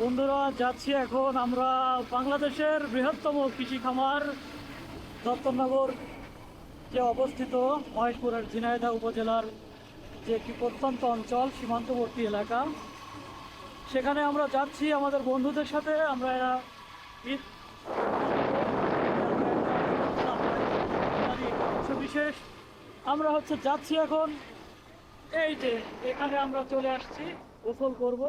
বন্ধুরা, যাচ্ছি এখন আমরা বাংলাদেশের বৃহত্তম কৃষি খামার দত্তনগর, যে অবস্থিত মহেশপুরের ঝিনাইদহ উপজেলার যে একটি প্রত্যন্ত অঞ্চল, সীমান্তবর্তী এলাকা। সেখানে আমরা যাচ্ছি আমাদের বন্ধুদের সাথে। আমরা ঈদ বিশেষ আমরা হচ্ছে যাচ্ছি এখন। এই যে, এখানে আমরা চলে আসছি। গোসল করব।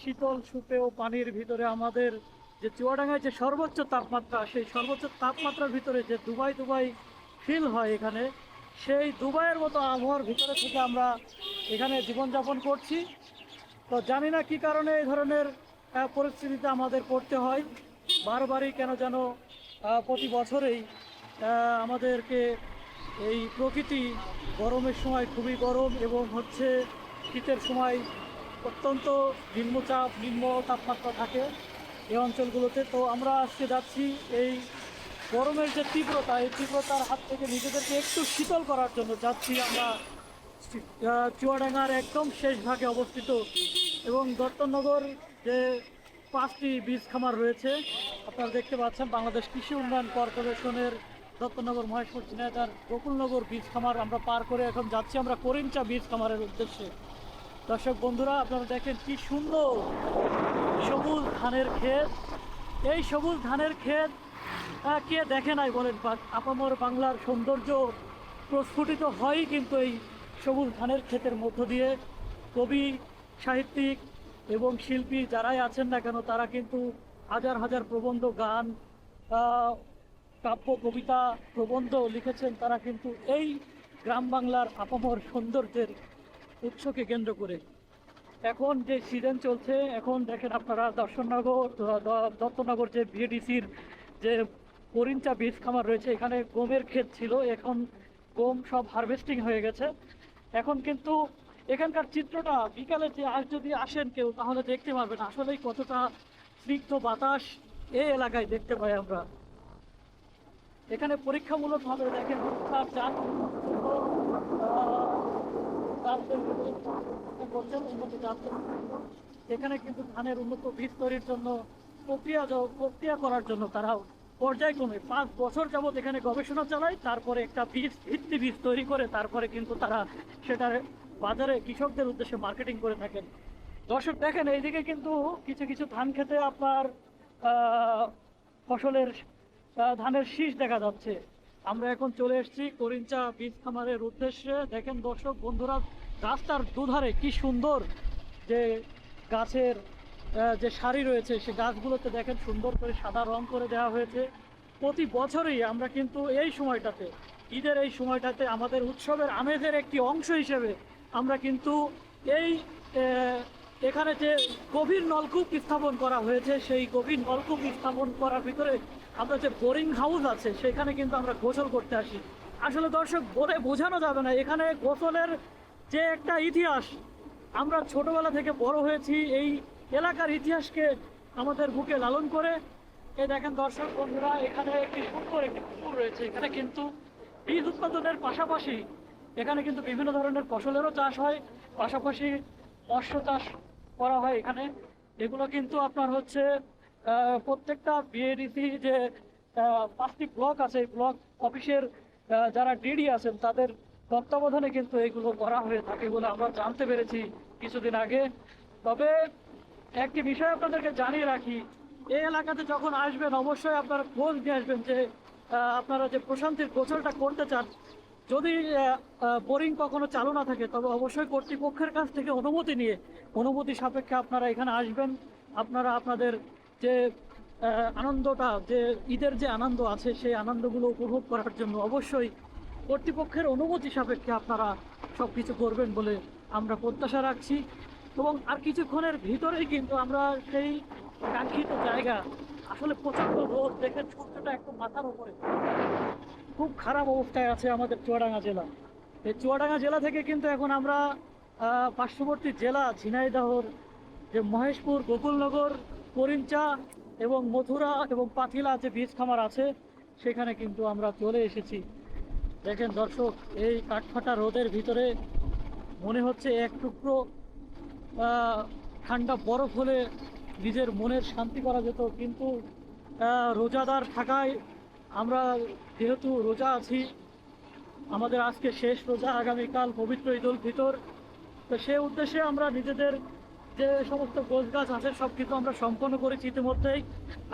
শীতল সুপেয় পানির ভিতরে আমাদের যে চুয়াডাঙ্গায় যে সর্বোচ্চ তাপমাত্রা, সেই সর্বোচ্চ তাপমাত্রার ভিতরে যে দুবাই দুবাই ফিল হয় এখানে, সেই দুবাইয়ের মতো আবহাওয়ার ভিতরে থেকে আমরা এখানে জীবনযাপন করছি। তো জানি না কী কারণে এই ধরনের পরিস্থিতিতে আমাদের পড়তে হয়। বারবারই কেন যেন প্রতি বছরেই আমাদেরকে এই প্রকৃতি গরমের সময় খুবই গরম এবং হচ্ছে শীতের সময় অত্যন্ত নিম্নচাপ নিম্ন তাপমাত্রা থাকে এই অঞ্চলগুলোতে। তো আমরা আজকে যাচ্ছি এই গরমের যে তীব্রতা, এই তীব্রতার হাত থেকে নিজেদেরকে একটু শীতল করার জন্য যাচ্ছি আমরা। চুয়াডাঙ্গার একদম শেষ ভাগে অবস্থিত এবং দত্তনগর যে পাঁচটি বীজ খামার রয়েছে, আপনারা দেখতে পাচ্ছেন বাংলাদেশ কৃষি উন্নয়ন কর্পোরেশনের দত্তনগর মহেশপুর চিনাইদার গোকুলনগর বীজ খামার আমরা পার করে এখন যাচ্ছি। আমরা করিমচা বীজ খামারের উদ্দেশ্যে। দর্শক বন্ধুরা, আপনারা দেখেন কি সুন্দর সবুজ ধানের ক্ষেত। এই সবুজ ধানের ক্ষেত কে দেখে নাই বলেন আপামর বাংলার সৌন্দর্য প্রস্ফুটিত হয় কিন্তু এই সবুজ ধানের ক্ষেতের মধ্য দিয়ে কবি, সাহিত্যিক এবং শিল্পী যারাই আছেন না কেন, তারা কিন্তু হাজার হাজার প্রবন্ধ, গান কাব্য, কবিতা, প্রবন্ধ লিখেছেন। তারা কিন্তু এই গ্রাম বাংলার আপামর সৌন্দর্যের উৎসকে কেন্দ্র করে। এখন যে সিজন চলছে, এখন দেখেন আপনারা দর্শননগর দত্তনগর যে বিএডিসির যে করিঞ্চা বীজ খামার রয়েছে, এখানে গমের ক্ষেত ছিল, এখন গম সব হারভেস্টিং হয়ে গেছে। এখন কিন্তু এখানকার চিত্রটা, বিকালে যে আজ যদি আসেন কেউ, তাহলে দেখতে পারবেন, আসলেই কতটা স্নিগ্ধ বাতাস এই এলাকায় দেখতে পাই আমরা। এখানে পরীক্ষামূলকভাবে দেখেন যান করছেন এখানে কিন্তু ধানের উন্নত বীজ তৈরির জন্য প্রক্রিয়া প্রক্রিয়া করার জন্য তারা পর্যায়ক্রমে পাঁচ বছর যাবত এখানে গবেষণা চালায়, তারপরে একটা বীজ ভিত্তি বীজ তৈরি করে, তারপরে কিন্তু তারা সেটার বাজারে কৃষকদের উদ্দেশ্যে মার্কেটিং করে থাকেন। দর্শক দেখেন, এইদিকে কিন্তু কিছু কিছু ধান খেতে আপনার ফসলের ধানের শীষ দেখা যাচ্ছে। আমরা এখন চলে এসেছি করিঞ্চা বীজ খামারের উদ্দেশ্যে। দেখেন দর্শক, বন্ধুরা রাস্তার দুধারে কি সুন্দর যে গাছের যে সারি রয়েছে, সে গাছগুলোতে দেখেন সুন্দর করে সাদা রং করে দেওয়া হয়েছে। প্রতি বছরই আমরা কিন্তু এই সময়টাতে, ঈদের এই সময়টাতে আমাদের উৎসবের আমেজের একটি অংশ হিসেবে আমরা কিন্তু এই এখানে যে গভীর নলকূপ স্থাপন করা হয়েছে, সেই গভীর নলকূপ স্থাপন করার ভিতরে আমরা যে বোরিং হাউস আছে, সেখানে কিন্তু আমরা গোসল করতে আসি। আসলে দর্শক, বলে বোঝানো যাবে না, এখানে গোসলের যে একটা ইতিহাস। আমরা ছোটবেলা থেকে বড় হয়েছি, এই এলাকার ইতিহাসকে আমাদের বুকে লালন করে। এই দেখেন দর্শক বন্ধুরা, এখানে একটি সুন্দর একটি পুকুর রয়েছে। এখানে কিন্তু বীজ উৎপাদনের পাশাপাশি এখানে কিন্তু বিভিন্ন ধরনের ফসলেরও চাষ হয়। পাশাপাশি মৎস্য চাষ করা হয় এখানে। এগুলো কিন্তু আপনার হচ্ছে প্রত্যেকটা বিএডিসি যে পাঁচটি ব্লক আছে, এই ব্লক অফিসের যারা ডিডি আছেন, তাদের তত্ত্বাবধানে কিন্তু এগুলো করা হয়ে থাকে বলে আমরা জানতে পেরেছি কিছুদিন আগে। তবে একটি বিষয় আপনাদেরকে জানিয়ে রাখি, এই এলাকাতে যখন আসবেন, অবশ্যই আপনারা খোঁজ নিয়ে আসবেন যে আপনারা যে প্রশান্তির গোসলটা করতে চান, যদি বোরিং কখনো চালু না থাকে, তবে অবশ্যই কর্তৃপক্ষের কাছ থেকে অনুমতি নিয়ে, অনুমতি সাপেক্ষে আপনারা এখানে আসবেন। আপনারা আপনাদের যে আনন্দটা, যে, ঈদের যে আনন্দ আছে, সেই আনন্দগুলো উপভোগ করার জন্য অবশ্যই কর্তৃপক্ষের অনুমতি সাপেক্ষে আপনারা সব কিছু করবেন বলে আমরা প্রত্যাশা রাখছি। এবং আর কিছুক্ষণের ভিতরেই কিন্তু আমরা সেই কাঙ্ক্ষিত জায়গা, আসলে প্রচণ্ড রোদ দেখে সূর্যটা একটু মাথার উপরে। খুব খারাপ অবস্থায় আছে আমাদের চুয়াডাঙ্গা জেলা। এই চুয়াডাঙ্গা জেলা থেকে কিন্তু এখন আমরা পার্শ্ববর্তী জেলা, ঝিনাইদহর যে মহেশপুর, গোকুলনগর, করিমচা এবং মথুরা এবং পাথিলা যে বীজ খামার আছে, সেখানে কিন্তু আমরা চলে এসেছি। দেখেন দর্শক, এই কাঠফাটা রোদের ভিতরে মনে হচ্ছে এক টুকরো ঠান্ডা বরফ হলে নিজের মনের শান্তি করা যেত। কিন্তু রোজাদার থাকায় আমরা যেহেতু রোজা আছি, আমাদের আজকে শেষ রোজা, আগামীকাল পবিত্র ঈদ উল ফিতর। তো সে উদ্দেশ্যে আমরা নিজেদের যে সমস্ত গোছ গাছ আছে সব কিছু আমরা সম্পন্ন করেছি ইতিমধ্যেই।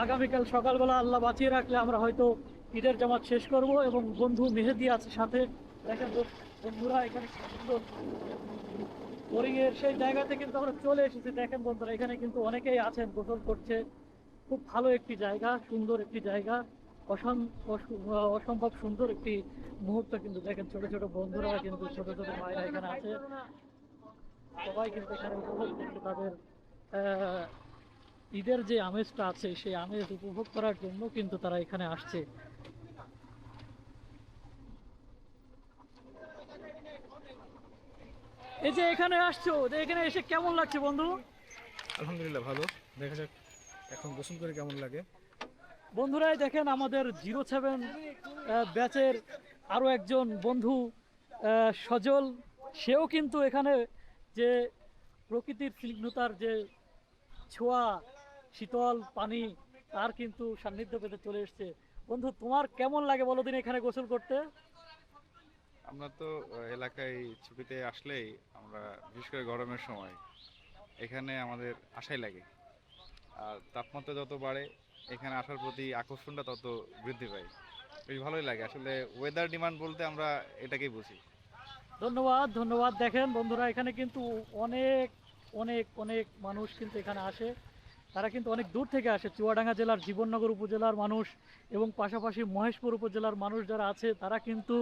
আগামীকাল সকালবেলা আল্লাহ বাঁচিয়ে রাখলে আমরা হয়তো ঈদের জামাত শেষ করব এবং বন্ধু মেহেদি আছে সাথে। দেখেন বন্ধুরা এখানে সুন্দর। বোরিংয়ের সেই জায়গাতে কিন্তু আমরা চলে এসেছি। দেখেন বন্ধুরা, এখানে কিন্তু অনেকেই আছেন, গোসল করছে। খুব ভালো একটি জায়গা, সুন্দর একটি জায়গা। অসম অস- অসম্ভব সুন্দর একটি মুহূর্ত কিন্তু দেখেন। ছোট ছোট বন্ধুরা কিন্তু, ছোট ছোট মায়েরা এখানে আছে। সবাই কিন্তু এখানে উপভোগ করছে তাদের ঈদের যে আমেজটা আছে, সেই আমেজ উপভোগ করার জন্য কিন্তু তারা এখানে আসছে। এই যে এখানে আসছো যে এখানে এসে কেমন লাগছে বন্ধু? আলহামদুলিল্লাহ ভালো। দেখা যাক এখন গোসল করে কেমন লাগে। বন্ধুরাই দেখেন আমাদের জিরো সেভেন ব্যাচের আরও একজন বন্ধু সজল। সেও কিন্তু এখানে যে প্রকৃতির স্নিগ্ধতার যে ছোঁয়া শীতল পানি তার কিন্তু সান্নিধ্য পেতে চলে এসছে। বন্ধু তোমার কেমন লাগে বলো দিন এখানে গোসল করতে? আমরা তো এলাকায় ছুটিতে আসলেই আমরা, বিশেষ করে গরমের সময়, এখানে আমাদের আশাই লাগে। আর তাপমাত্রা যত বাড়ে, এখানে আসার প্রতি আকর্ষণটা তত বৃদ্ধি পায়। বেশ ভালোই লাগে। আসলে ওয়েদার ডিমান্ড বলতে আমরা এটাকেই বুঝি। ধন্যবাদ ধন্যবাদ। দেখেন বন্ধুরা, এখানে কিন্তু অনেক অনেক অনেক মানুষ কিন্তু এখানে আসে। তারা কিন্তু অনেক দূর থেকে আসে। চুয়াডাঙ্গা জেলার জীবননগর উপজেলার মানুষ এবং পাশাপাশি মহেশপুর উপজেলার মানুষ যারা আছে, তারা কিন্তু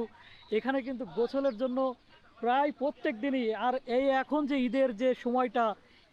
এখানে কিন্তু গোসলের জন্য প্রায় প্রত্যেক দিনই। আর এই এখন যে ঈদের যে সময়টা